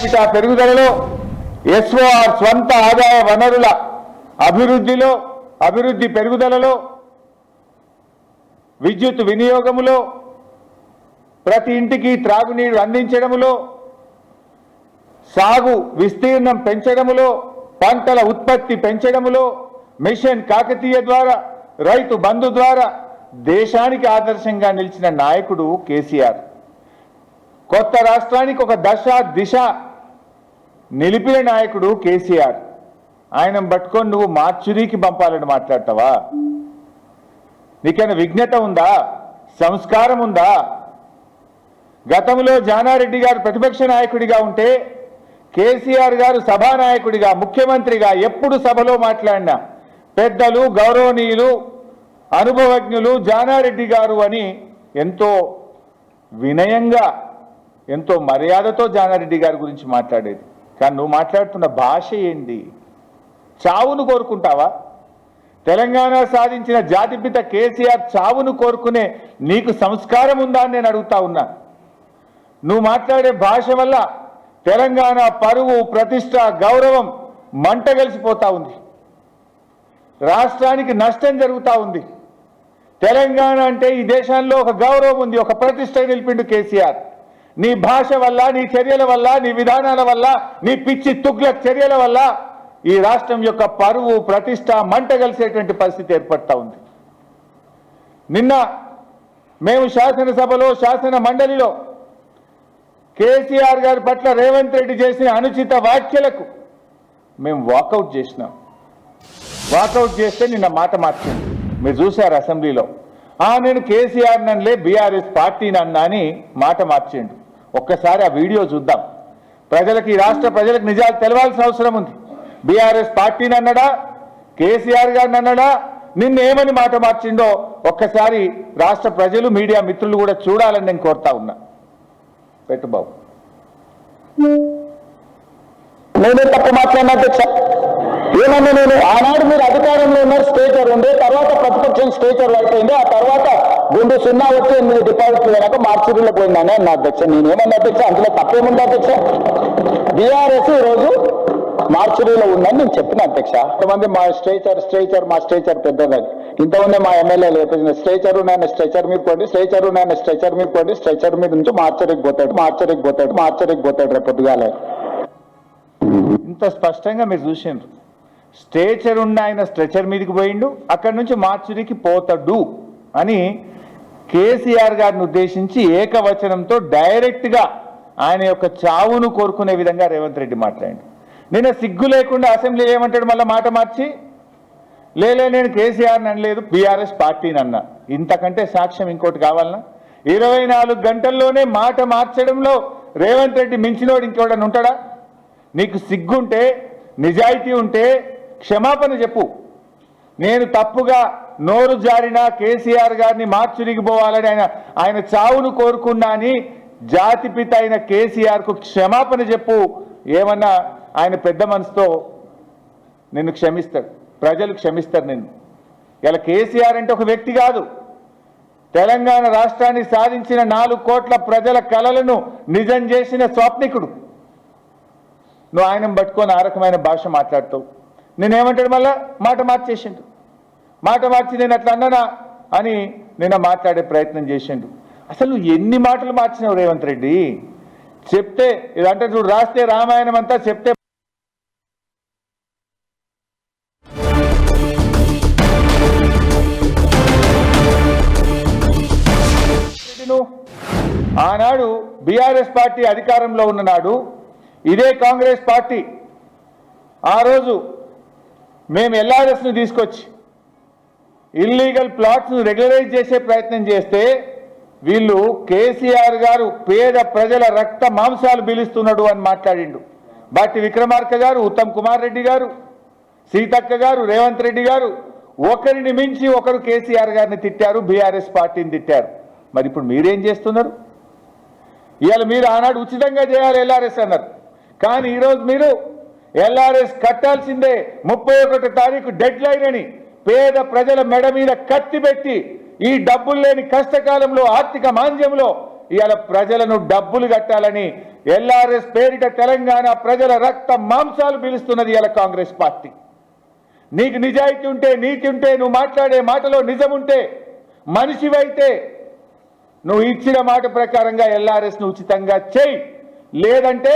పిట పెరుగుదలలో ఎస్ఓఆర్ స్వంత ఆదాయ వనరుల అభివృద్ధిలో అభివృద్ధి పెరుగుదలలో విద్యుత్ వినియోగములో ప్రతి ఇంటికి త్రాగునీరు అందించడములో సాగు విస్తీర్ణం పెంచడములో పంటల ఉత్పత్తి పెంచడములో మిషన్ కాకతీయ ద్వారా రైతు బంధు ద్వారా దేశానికి ఆదర్శంగా నిలిచిన నాయకుడు కేసీఆర్. కొత్త రాష్ట్రానికి ఒక దశ దిశ నిలిపిన నాయకుడు కేసీఆర్. ఆయన పట్టుకొని నువ్వు మార్చురీకి పంపాలని మాట్లాడతావా? నీకైనా విఘ్నత ఉందా? సంస్కారం ఉందా? గతంలో జానారెడ్డి గారు ప్రతిపక్ష నాయకుడిగా ఉంటే కేసీఆర్ గారు సభానాయకుడిగా ముఖ్యమంత్రిగా ఎప్పుడు సభలో మాట్లాడినా పెద్దలు గౌరవనీయులు అనుభవజ్ఞులు జానారెడ్డి గారు అని ఎంతో వినయంగా ఎంతో మర్యాదతో జానారెడ్డి గారి గురించి మాట్లాడేది. కానీ నువ్వు మాట్లాడుతున్న భాష ఏంది? చావును కోరుకుంటావా? తెలంగాణ సాధించిన జాతిపిత కేసీఆర్ చావును కోరుకునే నీకు సంస్కారం ఉందా అని నేను అడుగుతా ఉన్నా. నువ్వు మాట్లాడే భాష వల్ల తెలంగాణ పరువు ప్రతిష్ట గౌరవం మంట కలిసిపోతా ఉంది. రాష్ట్రానికి నష్టం జరుగుతూ ఉంది. తెలంగాణ అంటే ఈ దేశంలో ఒక గౌరవం ఉంది ఒక ప్రతిష్ట నిలిపిండు కేసీఆర్. నీ భాష వల్ల నీ చర్యల వల్ల నీ విధానాల వల్ల నీ పిచ్చి తుగ్ల చర్యల వల్ల ఈ రాష్ట్రం యొక్క పరువు ప్రతిష్ట మంట కలిసేటువంటి పరిస్థితి ఏర్పడతా ఉంది. నిన్న మేము శాసనసభలో శాసన మండలిలో కేసీఆర్ గారి పట్ల రేవంత్ రెడ్డి చేసిన అనుచిత వ్యాఖ్యలకు మేము వాకౌట్ చేసినాం. వాకౌట్ చేస్తే నిన్న మాట మార్చింది. మీరు చూశారు అసెంబ్లీలో. ఆ నేను కేసీఆర్ నన్లే బీఆర్ఎస్ పార్టీ అన్నా అని మాట మార్చిండు. ఒక్కసారి ఆ వీడియో చూద్దాం. ప్రజలకు ఈ రాష్ట్ర ప్రజలకు నిజాలు తెలవాల్సిన అవసరం ఉంది. బీఆర్ఎస్ పార్టీని అన్నడా కేసీఆర్ గారిని అన్నడా నిన్నేమని మాట మార్చిండో ఒక్కసారి రాష్ట్ర ప్రజలు మీడియా మిత్రులు కూడా చూడాలని నేను కోరుతా ఉన్నా. పెట్టు బాబు. నేనే తప్పు మాట్లాడినా ఏమన్నా నేను? ఆనాడు మీరు అధికారంలో ఉన్నారు స్టేచర్ ఉండే తర్వాత ప్రతిపక్షం స్టేచర్ అయిపోయింది ఆ తర్వాత గుండు సున్నా వచ్చి ఎనిమిది డిపాజిట్లు కనుక మార్చిలో పోయిందని అన్న అధ్యక్ష. నేనేమన్నా అధ్యక్ష? అందులో తప్పేముంది అధ్యక్ష? బీఆర్ఎస్ ఈరోజు మార్చిలో ఉందని నేను చెప్పిన అధ్యక్ష. కొంతమంది మా స్ట్రేచర్ స్ట్రేచర్ మా స్ట్రేచర్ పెద్దదని. ఇంతమంది మా ఎమ్మెల్యేలు చెప్పేసిన స్ట్రేచర్ నేను స్ట్రెచర్ మీద పోండి స్ట్రేచర్ నాయన స్ట్రెచర్ మీద పోండి స్ట్రెచర్ మీద నుంచి మార్చరికి పోతాడు మార్చరికి పోతాడు మార్చరికి పోతాడు రేపు పొద్దుగాలే. ఇంత స్పష్టంగా మీరు చూసిండ్రు. స్ట్రేచర్ ఉన్న ఆయన స్ట్రెచర్ మీదకి పోయిండు అక్కడి నుంచి మార్చురికి పోతాడు అని కేసీఆర్ గారిని ఉద్దేశించి ఏకవచనంతో డైరెక్ట్గా ఆయన యొక్క చావును కోరుకునే విధంగా రేవంత్ రెడ్డి మాట్లాడి నిన్న సిగ్గు లేకుండా అసెంబ్లీ ఏమంటాడు మళ్ళీ మాట మార్చి? లేలే నేను కేసీఆర్ని అనలేదు బీఆర్ఎస్ పార్టీని అన్నా. ఇంతకంటే సాక్ష్యం ఇంకోటి కావాలన్నా ఇరవై నాలుగు గంటల్లోనే మాట మార్చడంలో రేవంత్ రెడ్డి మించినోడు ఇంకోడని ఉంటాడా? నీకు సిగ్గుంటే నిజాయితీ ఉంటే క్షమాపణ చెప్పు. నేను తప్పుగా నోరు జారిన కేసీఆర్ గారిని మార్చురిగిపోవాలని ఆయన ఆయన చావును కోరుకున్నా అని జాతిపిత అయిన కేసీఆర్కు క్షమాపణ చెప్పు. ఏమన్నా ఆయన పెద్ద మనసుతో నిన్ను క్షమిస్తాడు. ప్రజలు క్షమిస్తారు నిన్ను. ఇలా కేసీఆర్ అంటే ఒక వ్యక్తి కాదు. తెలంగాణ రాష్ట్రాన్ని సాధించిన నాలుగు కోట్ల ప్రజల కలలను నిజం చేసిన స్వాప్నికుడు. నువ్వు ఆయన పట్టుకొని ఆ రకమైన భాష మాట్లాడుతావు నేనేమంటాడు మళ్ళా? మాట మార్చేసిండు. మాట మార్చి నేను అట్లా అన్నానా అని నిన్న మాట్లాడే ప్రయత్నం చేసిండు. అసలు ఎన్ని మాటలు మార్చినావు రేవంత్ రెడ్డి? చెప్తే ఇదంటే చూడు రాస్తే రామాయణం అంతా చెప్తే ఆనాడు బీఆర్ఎస్ పార్టీ అధికారంలో ఉన్న నాడు ఇదే కాంగ్రెస్ పార్టీ. ఆ రోజు మేము ఎల్ఆర్ఎస్ను తీసుకొచ్చి ఇల్లీగల్ ప్లాట్స్ను రెగ్యులరైజ్ చేసే ప్రయత్నం చేస్తే వీళ్ళు కేసీఆర్ గారు పేద ప్రజల రక్త మాంసాలు పీలుస్తున్నాడు అని మాట్లాడిండు. బట్టి విక్రమార్క గారు ఉత్తమ్ కుమార్ రెడ్డి గారు సీతక్క గారు రేవంత్ రెడ్డి గారు ఒకరిని మించి ఒకరు కేసీఆర్ గారిని తిట్టారు బీఆర్ఎస్ పార్టీని తిట్టారు. మరి ఇప్పుడు మీరేం చేస్తున్నారు? ఇవాళ మీరు ఆనాడు ఉచితంగా చేయాలి ఎల్ఆర్ఎస్ అన్నారు. కానీ ఈరోజు మీరు ఎల్ఆర్ఎస్ కట్టాల్సిందే ముప్పై ఒకటో తారీఖు డెడ్ లైన్ అని పేద ప్రజల మెడ మీద కత్తి పెట్టి ఈ డబ్బులు లేని కష్టకాలంలో ఆర్థిక మాంద్యంలో ఇవాళ ప్రజలను డబ్బులు కట్టాలని ఎల్ఆర్ఎస్ పేరిట తెలంగాణ ప్రజల రక్త మాంసాలు పిలుస్తున్నది ఇలా కాంగ్రెస్ పార్టీ. నీకు నిజాయితీ ఉంటే నీతి ఉంటే నువ్వు మాట్లాడే మాటలో నిజం ఉంటే మనిషివైతే నువ్వు ఇచ్చిన మాట ప్రకారంగా ఎల్ఆర్ఎస్ను ఉచితంగా చేయి. లేదంటే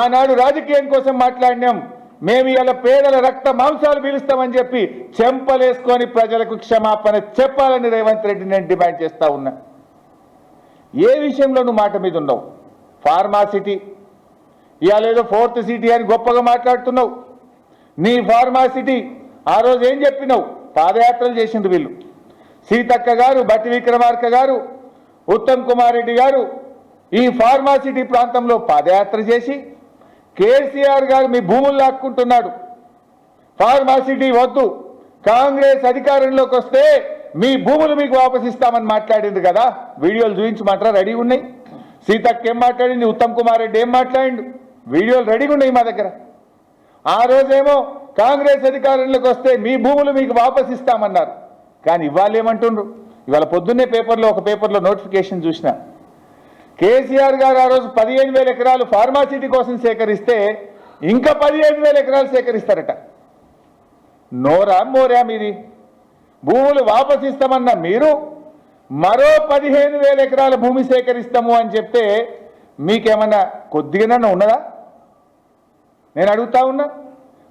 ఆనాడు రాజకీయం కోసం మాట్లాడినాం. మేము ఇలా పేదల రక్త మాంసాలు పీలుస్తామని చెప్పి చెంపలేసుకొని ప్రజలకు క్షమాపణ చెప్పాలని రేవంత్ రెడ్డి నేను డిమాండ్ చేస్తా ఉన్నా. ఏ విషయంలో నువ్వు మాట మీద ఉన్నావు? ఫార్మాసిటీ ఇవాళ ఏదో ఫోర్త్ సిటీ అని గొప్పగా మాట్లాడుతున్నావు. నీ ఫార్మాసిటీ ఆ రోజు ఏం చెప్పినావు? పాదయాత్రలు చేసింది వీళ్ళు. సీతక్క గారు బట్టి విక్రమార్క గారు ఉత్తమ్ కుమార్ రెడ్డి గారు ఈ ఫార్మాసిటీ ప్రాంతంలో పాదయాత్ర చేసి కేసీఆర్ గారు మీ భూములు లాక్కుంటున్నాడు. ఫార్మాసిటీ వద్దు. కాంగ్రెస్ అధికారంలోకి వస్తే మీ భూములు మీకు వాపసిస్తామని మాట్లాడింది కదా. వీడియోలు చూపించమంటారా రెడీ ఉన్నాయి. సీతక్క ఏం మాట్లాడింది? ఉత్తమ్ కుమార్ రెడ్డి ఏం మాట్లాడిండు? వీడియోలు రెడీగా ఉన్నాయి మా దగ్గర. ఆ రోజేమో కాంగ్రెస్ అధికారంలోకి వస్తే మీ భూములు మీకు వాపస్ ఇస్తామన్నారు. కానీ ఇవాళ ఏమంటుండ్రు? ఇవాళ పొద్దున్నే పేపర్లో ఒక పేపర్లో నోటిఫికేషన్ చూసిన కేసీఆర్ గారు ఆ రోజు పదిహేను వేల ఎకరాలు ఫార్మాసిటీ కోసం సేకరిస్తే ఇంకా పదిహేను వేల ఎకరాలు సేకరిస్తారట. నోరా మోరా మీది? భూములు వాపసిస్తామన్న మీరు మరో పదిహేను వేల ఎకరాల భూమి సేకరిస్తాము అని చెప్తే మీకేమన్నా కొద్దిగానన్నా ఉన్నదా? నేను అడుగుతా ఉన్నా.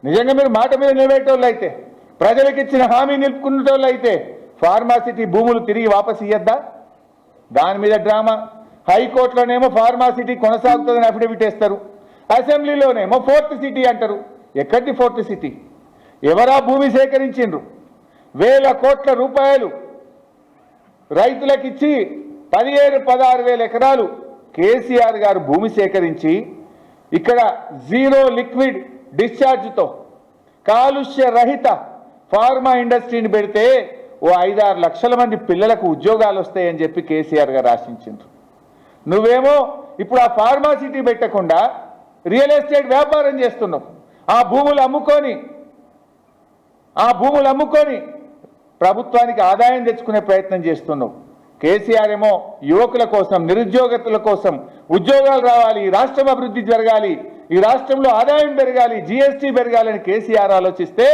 నిజంగా మీరు మాట మీద నిలబెట్టేవాళ్ళు అయితే ప్రజలకు ఇచ్చిన హామీ నిలుపుకునేటోళ్ళు అయితే ఫార్మాసిటీ భూములు తిరిగి వాపస్ ఇయ్యద్దా? దాని మీద డ్రామా? హైకోర్టులోనేమో ఫార్మాసిటీ కొనసాగుతుందని అఫిడవిట్ వేస్తారు. అసెంబ్లీలోనేమో ఫోర్త్ సిటీ అంటారు. ఎక్కడిది ఫోర్త్ సిటీ? ఎవరా భూమి సేకరించిండ్రు? వేల కోట్ల రూపాయలు రైతులకిచ్చి పదిహేడు పదహారు వేల ఎకరాలు కేసీఆర్ గారు భూమి సేకరించి ఇక్కడ జీరో లిక్విడ్ డిశ్చార్జ్తో కాలుష్య రహిత ఫార్మా ఇండస్ట్రీని పెడితే ఓ ఐదారు లక్షల మంది పిల్లలకు ఉద్యోగాలు వస్తాయని చెప్పి కేసీఆర్ గారు ఆశించిండ్రు. నువ్వేమో ఇప్పుడు ఆ ఫార్మాసిటీ పెట్టకుండా రియల్ ఎస్టేట్ వ్యాపారం చేస్తున్నావు. ఆ భూములు అమ్ముకొని ఆ భూములు అమ్ముకొని ప్రభుత్వానికి ఆదాయం తెచ్చుకునే ప్రయత్నం చేస్తున్నావు. కేసీఆర్ ఏమో యువకుల కోసం నిరుద్యోగతుల కోసం ఉద్యోగాలు రావాలి రాష్ట్రం అభివృద్ధి జరగాలి ఈ రాష్ట్రంలో ఆదాయం పెరగాలి జీఎస్టీ పెరగాలని కేసీఆర్ ఆలోచిస్తే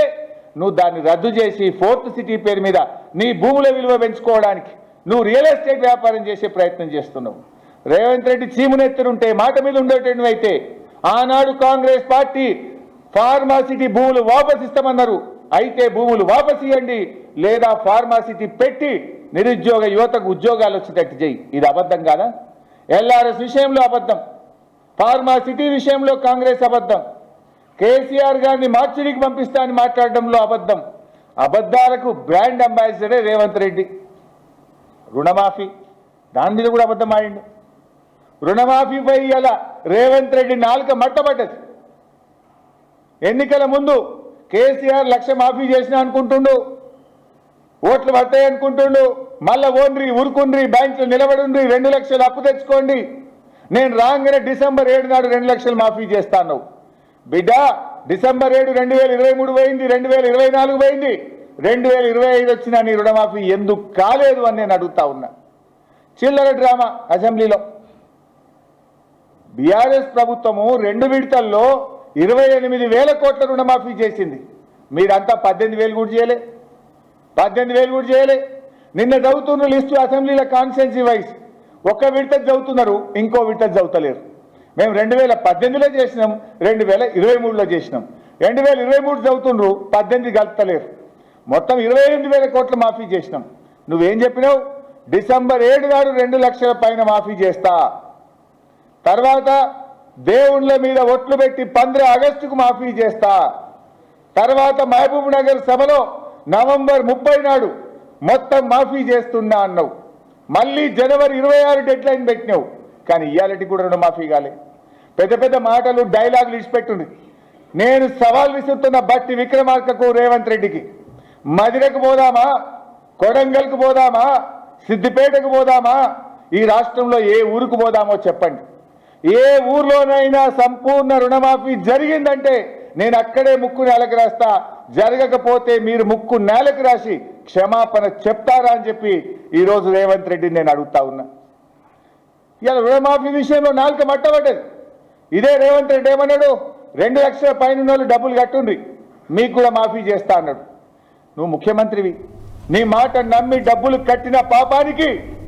నువ్వు దాన్ని రద్దు చేసి ఫోర్త్ సిటీ పేరు మీద నీ భూముల విలువ పెంచుకోవడానికి నువ్వు రియల్ ఎస్టేట్ వ్యాపారం చేసే ప్రయత్నం చేస్తున్నావు. రేవంత్ రెడ్డి చీమునెత్తునుంటే మాట మీద ఉండేటైతే అయితే ఆనాడు కాంగ్రెస్ పార్టీ ఫార్మాసిటీ భూములు వాపసిస్తామన్నారు అయితే భూములు వాపస్ ఇవ్వండి లేదా ఫార్మాసిటీ పెట్టి నిరుద్యోగ యువతకు ఉద్యోగాలు వచ్చేటట్టు చేయి. ఇది అబద్ధం కాదా? ఎల్ఆర్ఎస్ విషయంలో అబద్ధం. ఫార్మాసిటీ విషయంలో కాంగ్రెస్ అబద్ధం. కేసీఆర్ గారిని మార్చిడికి పంపిస్తా అని మాట్లాడడంలో అబద్ధం. అబద్ధాలకు బ్రాండ్ అంబాసిడరే రేవంత్ రెడ్డి. రుణమాఫీ. దాని మీద కూడా అబద్ధం ఆడిండు. రుణమాఫీపై ఇలా రేవంత్ రెడ్డి నాలుక మట్టబడ్డది. ఎన్నికల ముందు కేసీఆర్ లక్ష మాఫీ చేసిన అనుకుంటుండు ఓట్లు పడతాయి అనుకుంటుండు మళ్ళా ఓన్రి ఉరుకుండ్రి బ్యాంకులు నిలబడుండ్రి రెండు లక్షలు అప్పు తెచ్చుకోండి. నేను రాగానే డిసెంబర్ ఏడు నాడు రెండు లక్షలు మాఫీ చేస్తాను. బిడ్డ డిసెంబర్ ఏడు రెండు వేల ఇరవై మూడు పోయింది రెండు వేల ఇరవై నాలుగు పోయింది. రెండు వేల ఇరవై ఐదు వచ్చిన నీ రుణమాఫీ ఎందుకు కాలేదు అని నేను అడుగుతా ఉన్నా. చిల్లర డ్రామా అసెంబ్లీలో. బీఆర్ఎస్ ప్రభుత్వము రెండు విడతల్లో ఇరవై ఎనిమిది వేల కోట్ల రుణమాఫీ చేసింది. మీరంతా పద్దెనిమిది వేలు కూడా చేయలే. పద్దెనిమిది వేలు కూడా చేయలే. నిన్న చదువుతున్న లిస్టు అసెంబ్లీల కాన్స్టెన్సీ వైజ్ ఒక్క విడత చదువుతున్నారు ఇంకో విడత చదువుతలేరు. మేము రెండు వేల పద్దెనిమిదిలో చేసినాం రెండు వేల ఇరవై మూడులో చేసినాం. రెండు వేల ఇరవై మూడు చదువుతుండ్రు పద్దెనిమిది కలుపుతలేరు. మొత్తం ఇరవై ఎనిమిది వేల కోట్ల మాఫీ చేసినాం. నువ్వేం చెప్పినావు? డిసెంబర్ ఏడు నాడు రెండు లక్షల పైన మాఫీ చేస్తా. తర్వాత దేవుళ్ళ మీద ఒట్లు పెట్టి పంద్ర ఆగస్టుకు మాఫీ చేస్తా. తర్వాత మహబూబ్ నగర్ సభలో నవంబర్ ముప్పై నాడు మొత్తం మాఫీ చేస్తున్నా అన్నావు. మళ్ళీ జనవరి ఇరవై ఆరు డెడ్ లైన్ పెట్టినావు. కానీ ఇయాలటి కూడా రెండు మాఫీ కాలే. పెద్ద పెద్ద మాటలు డైలాగులు ఇచ్చిపెట్టుంది నేను సవాల్ విసురుతున్న బట్టి విక్రమార్కకు రేవంత్ రెడ్డికి మదిరకు పోదామా? కొడంగల్కు పోదామా? సిద్దిపేటకు పోదామా? ఈ రాష్ట్రంలో ఏ ఊరుకు పోదామో చెప్పండి. ఏ ఊర్లోనైనా సంపూర్ణ రుణమాఫీ జరిగిందంటే నేను అక్కడే ముక్కు నేలకు రాస్తా. జరగకపోతే మీరు ముక్కు నేలకు రాసి క్షమాపణ చెప్తారా అని చెప్పి ఈరోజు రేవంత్ రెడ్డిని నేను అడుగుతా ఉన్నా. ఇలా రుణమాఫీ విషయంలో నాలుక మట్టబడ్డది. ఇదే రేవంత్ రెడ్డి ఏమన్నాడు? రెండు లక్షల పైన వాళ్ళు డబ్బులు కట్టుండ్రి. మీకు కూడా మాఫీ చేస్తా అన్నాడు. నువ్వు ముఖ్యమంత్రివి. నీ మాట నమ్మి డబ్బులు కట్టిన పాపానికి